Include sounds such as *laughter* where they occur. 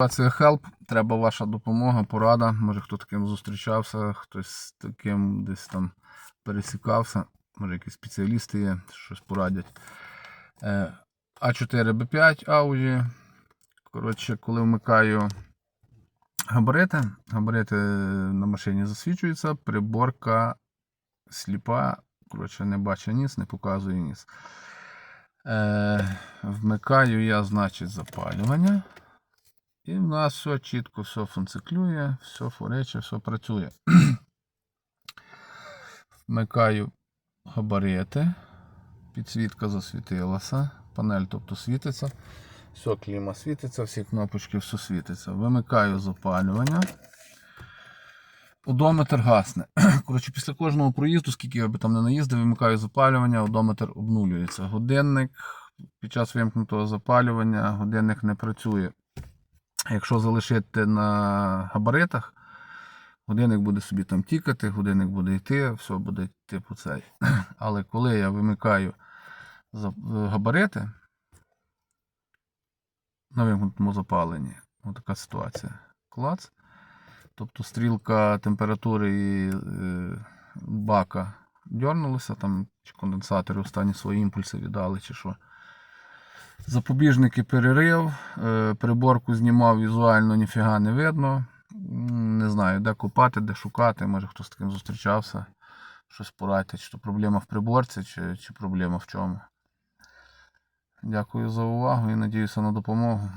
Ситуація Help, треба ваша допомога, порада. Може хто таким зустрічався, хтось з таким десь там пересікався. Може якісь спеціалісти є, щось порадять. Е, А4 Б5 Audi. Коротше, коли вмикаю габарити, габарити на машині засвічуються, приборка сліпа, коротше, не бачить ніс, не показує ніс. Е, вмикаю я, значить, запалювання. І в нас все чітко, все функціклює, все форече, все працює. *clears throat* Вмикаю габарити. Підсвітка засвітилася. Панель, тобто світиться. Все, кліма світиться, всі кнопочки, все світиться. Вимикаю запалювання. Одометр гасне. *clears throat* Коротше, після кожного проїзду, скільки я би там не наїздив, вимикаю запалювання, одометр обнулюється. Годинник під час вимкнутого запалювання годинник не працює. Якщо залишити на габаритах, годинник буде собі там тікати, годинник буде йти, все буде типу цей. *clears throat* Але коли я вимикаю габарити на вимкнутому запаленні, така ситуація. Клац. Тобто стрілка температури і е, бака дернулася, там чи конденсатори останні свої імпульси віддали, чи що. Запобіжники перерив, е, приборку знімав візуально, ніфіга не видно. Не знаю, де купати, де шукати. Може хтось з таким зустрічався. Щось порадьте, чи то проблема в приборці, чи, чи проблема в чому. Дякую за увагу і надіюся на допомогу.